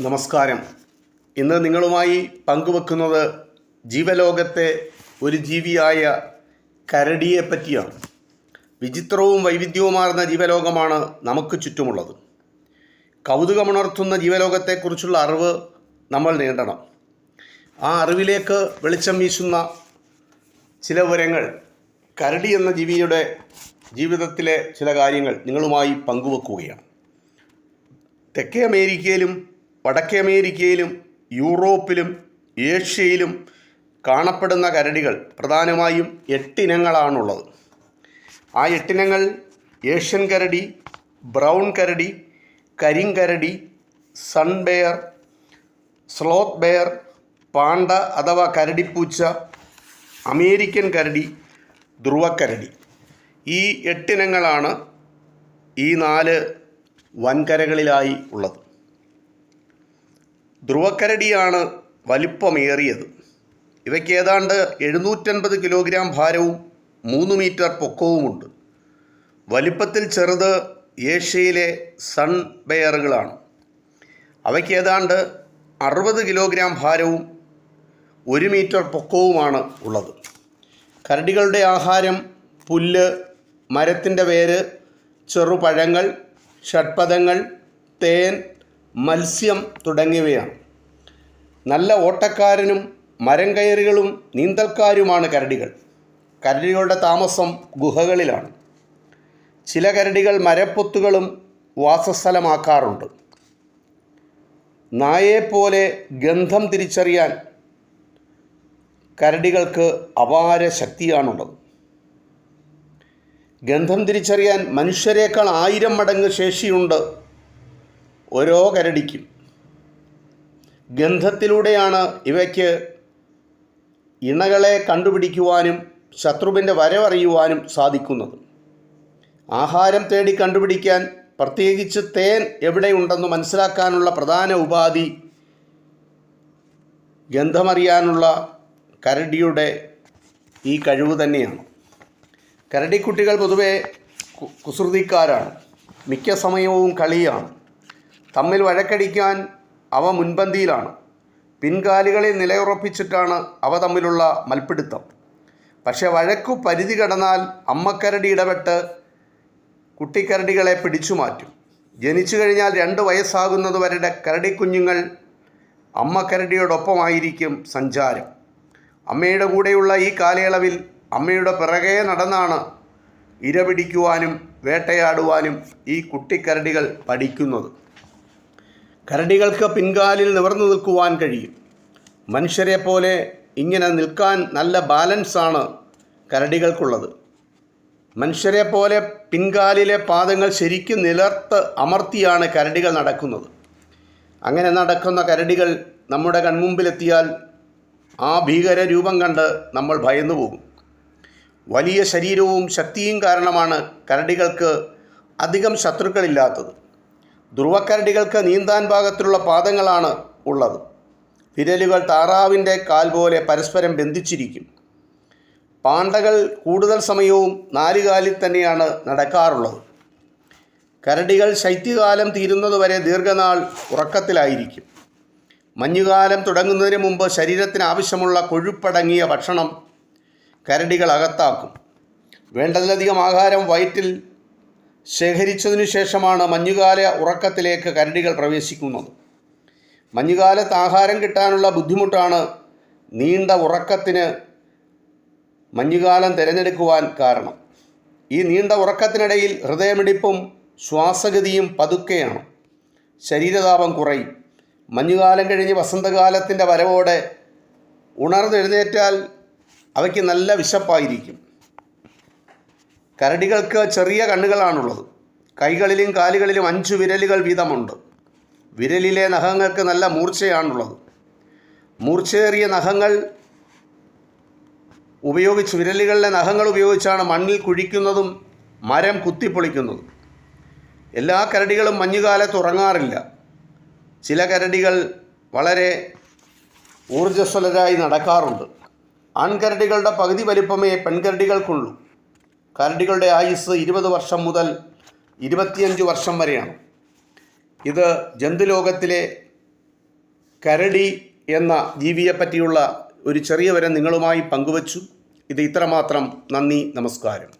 നമസ്കാരം. ഇന്ന് നിങ്ങളുമായി പങ്കുവെക്കുന്നത് ജീവലോകത്തെ ഒരു ജീവിയായ കരടിയെ പറ്റിയാണ്. വിചിത്രവും വൈവിധ്യവുമാർന്ന ജീവലോകമാണ് നമുക്ക് ചുറ്റുമുള്ളത്. കൗതുകമുണർത്തുന്ന ജീവലോകത്തെക്കുറിച്ചുള്ള അറിവ് നമ്മൾ നേടണം. ആ അറിവിലേക്ക് വെളിച്ചം വീശുന്ന ചില വിവരങ്ങൾ കരടി എന്ന ജീവിയുടെ ജീവിതത്തിലെ ചില കാര്യങ്ങൾ നിങ്ങളുമായി പങ്കുവെക്കുകയാണ്. തെക്കേ അമേരിക്കയിലും വടക്കേ അമേരിക്കയിലും യൂറോപ്പിലും ഏഷ്യയിലും കാണപ്പെടുന്ന കരടികൾ പ്രധാനമായും എട്ടിനങ്ങളാണുള്ളത്. ആ എട്ടിനങ്ങൾ ഏഷ്യൻ കരടി ബ്രൗൺ കരടി കരിങ്കരടി sun bear sloth bear panda അഥവാ കരടിപ്പൂച്ച അമേരിക്കൻ കരടി ധ്രുവക്കരടി. ഈ എട്ടിനങ്ങളാണ് ഈ നാല് വൻകരകളിലായി ഉള്ളത്. ധ്രുവക്കരടിയാണ് വലിപ്പമേറിയത്. ഇവയ്ക്ക് ഏതാണ്ട് എഴുന്നൂറ്റൻപത് കിലോഗ്രാം ഭാരവും മൂന്ന് മീറ്റർ പൊക്കവുമുണ്ട്. വലിപ്പത്തിൽ ചെറുത് ഏഷ്യയിലെ സൺ ബെയറുകളാണ്. അവയ്ക്ക് ഏതാണ്ട് അറുപത് കിലോഗ്രാം ഭാരവും ഒരു മീറ്റർ പൊക്കവുമാണ് ഉള്ളത്. കരടികളുടെ ആഹാരം പുല്ല് മരത്തിന്റെ വേര് ചെറുപഴങ്ങൾ ഷഡ്പദങ്ങൾ തേൻ മത്സ്യം തുടങ്ങിയവയാണ്. നല്ല ഓട്ടക്കാരനും മരം കയറികളും നീന്തൽക്കാരുമാണ് കരടികൾ. കരടികളുടെ താമസം ഗുഹകളിലാണ്. ചില കരടികൾ മരപ്പൊത്തുകളും വാസസ്ഥലമാക്കാറുണ്ട്. നായെപ്പോലെ ഗന്ധം തിരിച്ചറിയാൻ കരടികൾക്ക് അപാര ശക്തിയാണുള്ളത്. ഗന്ധം തിരിച്ചറിയാൻ മനുഷ്യരേക്കാൾ ആയിരം മടങ്ങ് ശേഷിയുണ്ട് ഓരോ കരടിക്കും. ഗന്ധത്തിലൂടെയാണ് ഇവയ്ക്ക് ഇണകളെ കണ്ടുപിടിക്കുവാനും ശത്രുവിന്റെ വരവറിയുവാനും സാധിക്കുന്നത്. ആഹാരം തേടി കണ്ടുപിടിക്കാൻ പ്രത്യേകിച്ച് തേൻ എവിടെയുണ്ടെന്ന് മനസ്സിലാക്കാനുള്ള പ്രധാന ഉപാധി ഗന്ധമറിയാനുള്ള കരടിയുടെ ഈ കഴിവ് തന്നെയാണ്. കരടിക്കുട്ടികൾ പൊതുവെ കുസൃതിക്കാരാണ്. മിക്ക സമയവും കളിയാണ്. തമ്മിൽ വഴക്കടിക്കാൻ അവ മുൻപന്തിയിലാണ്. പിൻകാലുകളിൽ നിലയുറപ്പിച്ചിട്ടാണ് അവ തമ്മിലുള്ള മൽപ്പിടുത്തം പക്ഷേ വഴക്കു പരിധി കടന്നാൽ അമ്മക്കരടി ഇടപെട്ട് കുട്ടിക്കരടികളെ പിടിച്ചു മാറ്റും. ജനിച്ചു കഴിഞ്ഞാൽ രണ്ട് വയസ്സാകുന്നതുവരെ കരടിക്കുഞ്ഞുങ്ങൾ അമ്മക്കരടിയോടൊപ്പമായിരിക്കും സഞ്ചാരം. അമ്മയുടെ കൂടെയുള്ള ഈ കാലയളവിൽ അമ്മയുടെ പിറകെ നടന്നാണ് ഇര പിടിക്കുവാനും വേട്ടയാടുവാനും ഈ കുട്ടിക്കരടികൾ പഠിക്കുന്നത്. കരടികൾക്ക് പിൻകാലിൽ നിവർന്നു നിൽക്കുവാൻ കഴിയും. മനുഷ്യരെ പോലെ ഇങ്ങനെ നിൽക്കാൻ നല്ല ബാലൻസാണ് കരടികൾക്കുള്ളത്. മനുഷ്യരെ പോലെ പിൻകാലിലെ പാദങ്ങൾ ശരിക്കും നിലർത്ത് അമർത്തിയാണ് കരടികൾ നടക്കുന്നത്. അങ്ങനെ നടക്കുന്ന കരടികൾ നമ്മുടെ കൺമുമ്പിലെത്തിയാൽ ആ ഭീകര രൂപം കണ്ട് നമ്മൾ ഭയന്നു പോകും. വലിയ ശരീരവും ശക്തിയും കാരണമാണ് കരടികൾക്ക് അധികം ശത്രുക്കളില്ലാത്തത്. ധ്രുവക്കരടികൾക്ക് നീന്താൻ പാകത്തിലുള്ള പാദങ്ങളാണ് ഉള്ളത്. വിരലുകൾ താറാവിന്റെ കാൽ പോലെ പരസ്പരം ബന്ധിച്ചിരിക്കും. പാണ്ടകൾ കൂടുതൽ സമയവും നാലുകാലിൽ തന്നെയാണ് നടക്കാറുള്ളത്. കരടികൾ ശൈത്യകാലം തീരുന്നതുവരെ ദീർഘനാൾ ഉറക്കത്തിലായിരിക്കും. മഞ്ഞുകാലം തുടങ്ങുന്നതിന് മുമ്പ് ശരീരത്തിന് ആവശ്യമുള്ള കൊഴുപ്പടങ്ങിയ ഭക്ഷണം കരടികൾ അകത്താക്കും. വേണ്ടതിലധികം ആഹാരം വയറ്റിൽ ശേഖരിച്ചതിനു ശേഷമാണ് മഞ്ഞുകാല ഉറക്കത്തിലേക്ക് കരടികൾ പ്രവേശിക്കുന്നത്. മഞ്ഞുകാലത്ത് ആഹാരം കിട്ടാനുള്ള ബുദ്ധിമുട്ടാണ് നീണ്ട ഉറക്കത്തിന് മഞ്ഞുകാലം തിരഞ്ഞെടുക്കുവാൻ കാരണം. ഈ നീണ്ട ഉറക്കത്തിനിടയിൽ ഹൃദയമിടിപ്പും ശ്വാസഗതിയും പതുക്കെയാണ്. ശരീരതാപം കുറയും. മഞ്ഞുകാലം കഴിഞ്ഞ് വസന്തകാലത്തിന്റെ വരവോടെ ഉണർന്നെഴുന്നേറ്റാൽ അവയ്ക്ക് നല്ല വിശപ്പായിരിക്കും. കരടികൾക്ക് ചെറിയ കണ്ണുകളാണുള്ളത്. കൈകളിലും കാലുകളിലും അഞ്ചു വിരലുകൾ വീതമുണ്ട്. വിരലിലെ നഖങ്ങൾക്ക് നല്ല മൂർച്ചയാണുള്ളത്. മൂർച്ചയേറിയ നഖങ്ങൾ ഉപയോഗിച്ച് വിരലുകളിലെ നഖങ്ങൾ ഉപയോഗിച്ചാണ് മണ്ണിൽ കുഴിക്കുന്നതും മരം കുത്തിപ്പൊളിക്കുന്നതും. എല്ലാ കരടികളും മഞ്ഞുകാലത്ത് ഉറങ്ങാറില്ല. ചില കരടികൾ വളരെ ഊർജസ്വലരായി നടക്കാറുണ്ട്. ആൺകരടികളുടെ പകുതി വലിപ്പമേ പെൺകരടികൾക്കുള്ളൂ. കരടികളുടെ ആയുസ് ഇരുപത് വർഷം മുതൽ ഇരുപത്തിയഞ്ച് വർഷം വരെയാണ്. ഇത് ജന്തുലോകത്തിലെ കരടി എന്ന ജീവിയെ പറ്റിയുള്ള ഒരു ചെറിയ വരം നിങ്ങളുമായി പങ്കുവച്ചു. ഇത് ഇത്രമാത്രം. നന്ദി നമസ്കാരം.